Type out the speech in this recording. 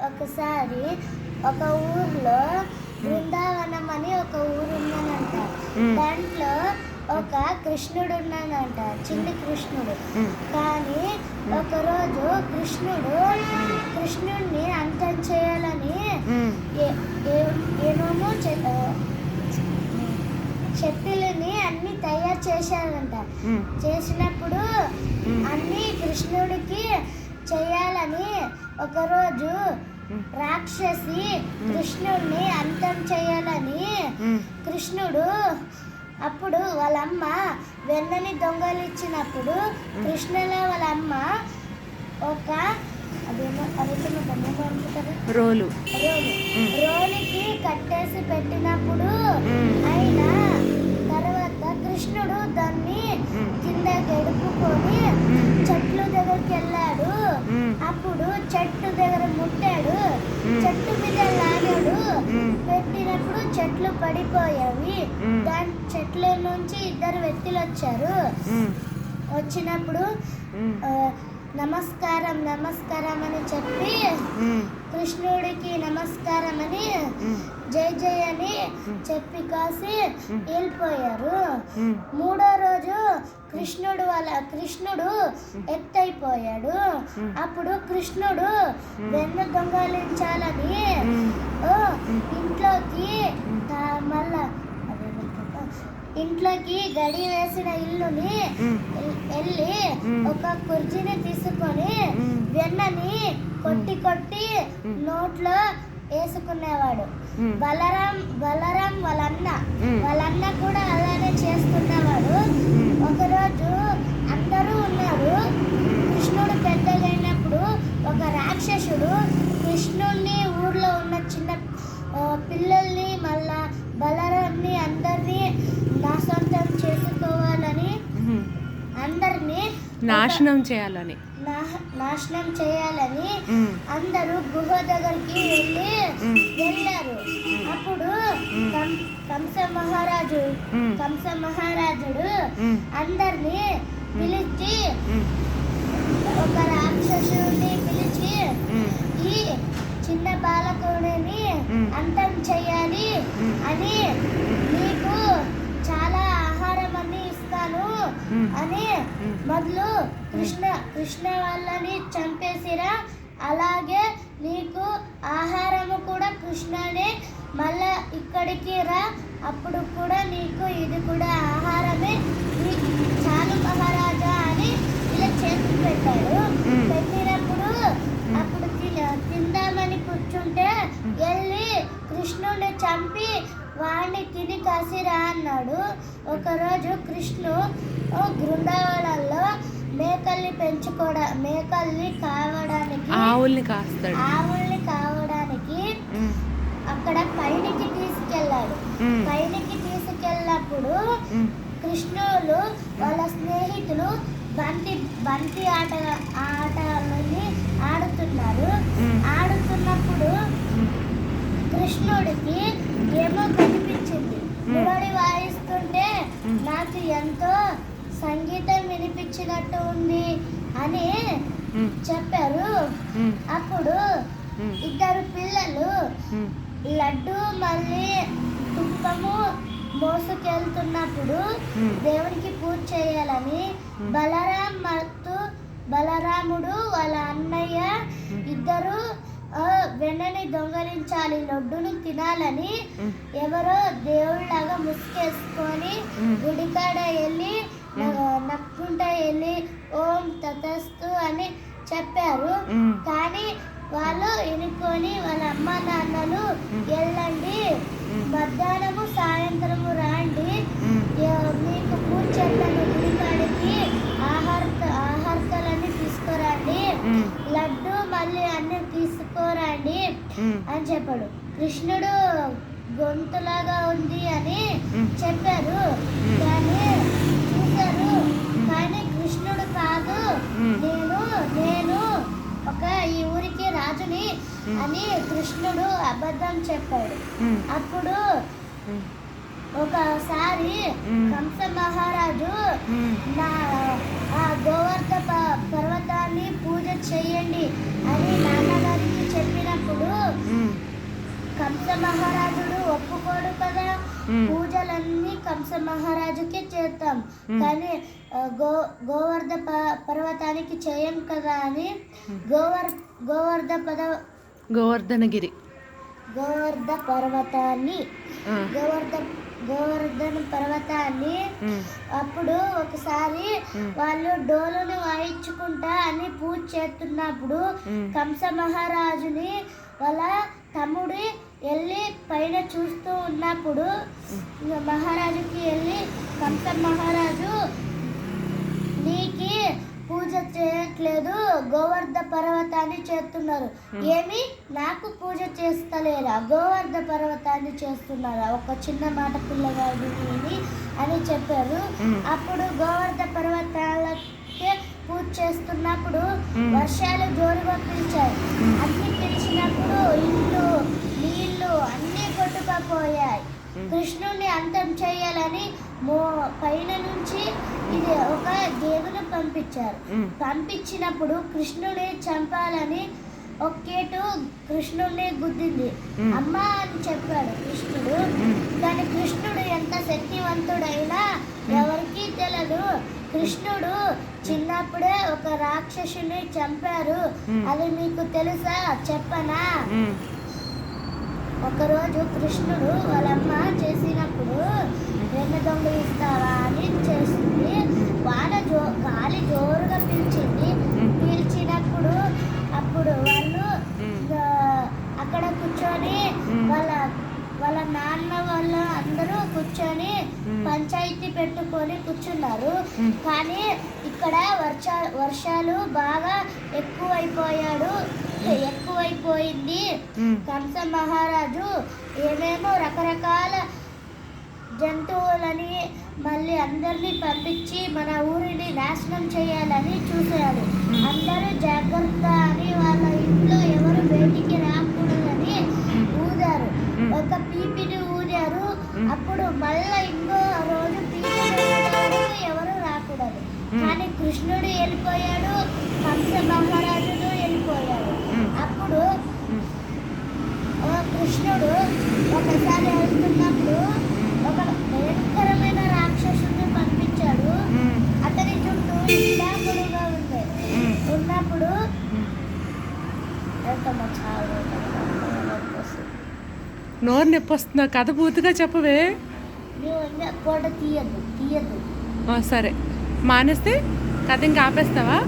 ఒకసారి ఒక ఊర్లో బృందావనం అని ఒక ఊరు ఉందనంట మ్మ్. దాంట్లో ఒక కృష్ణుడు ఉన్నాడంట చిన్ని కృష్ణుడు. కానీ ఒకరోజు కృష్ణుడు కృష్ణుడిని అంతం చేయాలని ఏమేమో శక్తులని అన్ని తయారు చేశాడంట మ్మ్. చేసినప్పుడు. అన్ని కృష్ణుడికి చేయాలని ఒకరోజు. రాక్షసి కృష్ణుడిని అంతం చేయాలని. కృష్ణుడు అప్పుడు వాళ్ళమ్మ వెన్నని దొంగలిచ్చినప్పుడు కృష్ణుల వాళ్ళ అమ్మ ఒక రోలు. రోలుకి కట్టేసి పెట్టినప్పుడు. ఆయన కృష్ణుడు దాన్ని. కింద గడుపుకొని. చెట్లు దగ్గరికి వెళ్ళాడు. అప్పుడు చెట్టు దగ్గర ముట్టాడు. చెట్టు మీద లాగాడు. పెట్టినప్పుడు చెట్లు పడిపోయావి. దాని చెట్ల నుంచి ఇద్దరు వ్యక్తులు వచ్చారు. వచ్చినప్పుడు నమస్కారం నమస్కారం అని చెప్పి. కృష్ణుడికి నమస్కారం అని. జై జై అని. చెప్పి కాసి. వెళ్ళిపోయారు. మూడో రోజు కృష్ణుడు వాళ్ళ కృష్ణుడు ఎత్తైపోయాడు. అప్పుడు కృష్ణుడు. వెన్న దొంగలించాలని. ఇంట్లోకి మళ్ళా? ఇంట్లోకి గడి వేసిన ఇల్లుని వెళ్ళి. ఒక కుర్చీని తీసుకొని. వెన్నని కొట్టి కొట్టి. నోట్లో వేసుకునేవాడు. బలరాం బలరాం వాళ్ళన్న. వాళ్ళన్న కూడా అలానే చేస్తున్నవాడు. ఒకరోజు అందరూ ఉన్నారు కృష్ణుడు పెద్దగైనప్పుడు ఒక రాక్షసుడు నాశనం చేయాలని నాశనం చేయాలని. అందరూ గుహ దగ్గరికి వెళ్ళి. వెళ్ళారు అప్పుడు కంస మహారాజు. కంస మహారాజుడు. అందరినీ పిలిచి. ఒక రాక్షసుడిని పిలిచి. ఈ చిన్న బాలకుడిని. అంతం చేయాలి. అని నీకు మ్మ్. అని. మొదలు కృష్ణ కృష్ణ వాళ్ళని చంపేసిరా అలాగే నీకు ఆహారము కూడా కృష్ణనే మళ్ళా ఇక్కడికి రా అప్పుడు కూడా నీకు ఇది కూడా ఆహారమే చాలు మహారాజా అని ఇలా చేతి పెట్టాడు మ్మ్. పెట్టినప్పుడు అప్పుడు తిన- తిందామని కూర్చుంటే వెళ్ళి కృష్ణుడిని చంపి వాడిని తిని కాసిరా అన్నాడు ఒకరోజు కృష్ణు బృందావనంలో మేకల్ని పెంచుకోవడా మేకల్ని కావడానికి ఆవుల్ని కాస్తాడు ఆవుల్ని కావడానికి. అక్కడ పైనికి తీసుకెళ్ళాడు. పైనికి తీసుకెళ్ళినప్పుడు. కృష్ణులు వాళ్ళ స్నేహితులు బంతి బంతి ఆట ఆటలని ఆడుతున్నారు మ్మ్. కృష్ణుడికి ఏమో కనిపించింది. ఎవరి వాయిస్తుంటే నాకు ఎంతో సంగీతం వినిపించినట్టు ఉంది అని చెప్పారు. అప్పుడు ఇద్దరు పిల్లలు లడ్డు మళ్ళీ తుప్పము మోసుకెళ్తున్నప్పుడు దేవునికి పూజ చేయాలని బలరాం మత్తు బలరాముడు వాళ్ళ అన్నయ్య ఇద్దరు వెన్నని దొంగలించాలి లడ్డును తినాలని. ఎవరో దేవుళ్ళలాగా ముసుకేసుకొని. గుడికాడ వెళ్ళి నక్కుంటా వెళ్ళి ఓం తతస్తు అని చెప్పారు. కానీ వాళ్ళు ఎన్నుకొని వాళ్ళ అమ్మ నాన్నలు. వెళ్ళండి. మధ్యాహ్నము సాయంత్రము రాండి మీకు పూజ గుడికాడికి ఆహార ఆహారతలన్నీ తీసుకురండి. లడ్డు మళ్ళీ అన్ని మ్మ్. అని చెప్పాడు కృష్ణుడు గొంతులాగా ఉంది అని. చెప్పారు. కానీ చూశారు కానీ కృష్ణుడు కాదు. నేను నేను ఒక ఈ ఊరికి రాజుని. అని కృష్ణుడు అబద్ధం చెప్పాడు. అప్పుడు. ఒకసారి. కంస మహారాజు. నా ఆ గోవర్ధ పర్వతాన్ని పూజ చేయండి అని నాన్నగారికి చెప్పినప్పుడు కంస మహారాజుడు ఒప్పుకోడు కదా మ్మ్. పూజలన్నీ కంస మహారాజుకే చేస్తాం కానీ గో గోవర్ధ పర్వతానికి చేయం కదా అని గోవర్ గోవర్ధ పద గోవర్ధనగిరి. గోవర్ధ పర్వతాన్ని గోవర్ధ గోవర్ధన పర్వతాన్ని అప్పుడు ఒకసారి వాళ్ళు డోలుని వాయించుకుంటా అని పూజ చేస్తున్నప్పుడు. కంస మహారాజుని వాళ్ళ తమ్ముడు వెళ్ళి పైన చూస్తూ ఉన్నప్పుడు మహారాజుకి వెళ్ళి కంస మహారాజు నీకి పూజ చేయట్లేదు. గోవర్ధ పర్వతాన్ని చేస్తున్నారు. ఏమి? నాకు పూజ చేస్తలేరా? గోవర్ధ పర్వతాన్ని చేస్తున్నారా? ఒక చిన్న మాట పిల్లగాడు అని చెప్పారు. అప్పుడు గోవర్ధ పర్వతాలకే పూజ చేస్తున్నప్పుడు. వర్షాలు జోరుగా పిలిచాయి. అన్ని పిలిచినప్పుడు ఇల్లు నీళ్ళు అన్నీ కృష్ణుని అంతం చేయాలని మో పైన నుంచి ఇది ఒక దేవుని పంపించారు. పంపించినప్పుడు కృష్ణుని చంపాలని ఒకేటు కృష్ణుడిని గుద్దింది. మ్మ్. అమ్మ అని చెప్పాడు కృష్ణుడు. కానీ కృష్ణుడు ఎంత శక్తివంతుడైనా ఎవరికీ తెలియదు కృష్ణుడు చిన్నప్పుడే ఒక రాక్షసుని చంపారు. అది మీకు తెలుసా? చెప్పనా? ఒకరోజు కృష్ణుడు వాళ్ళమ్మ చేసినప్పుడు వెన్న దొంగ ఇస్తావా అని చేసింది వాన జో గాలి జోరుగా పీల్చింది. పీల్చినప్పుడు అప్పుడు వాళ్ళు అక్కడ కూర్చొని. వాళ్ళ వాళ్ళ నాన్న వాళ్ళు అందరూ కూర్చొని. పంచాయతీ పెట్టుకొని కూర్చున్నారు. కానీ ఇక్కడ వర్ష వర్షాలు బాగా ఎక్కువైపోయాడు ఎక్కువైపోయింది. కంస మహారాజు ఏమేమో రకరకాల జంతువులని మళ్ళీ అందరినీ పంపించి మన ఊరిని నాశనం చేయాలని చూశాడు. అందరూ జాగ్రత్త అని వాళ్ళ ఇంట్లో ఎవరు కృష్ణుడు ఒకసారి వెళ్తున్నప్పుడు ఒక భయంకరమైన రాక్షసుని పంపించాడు. అతని చుట్టూ ఇలా పొడుగా ఉంది. ఉన్నప్పుడు నోరు నొప్పి వస్తుందా కథ పూర్తిగా చెప్పవే. తీయద్దు తీయద్దు. సరే. మానేస్తే కథ ఇంకా ఆపేస్తావా?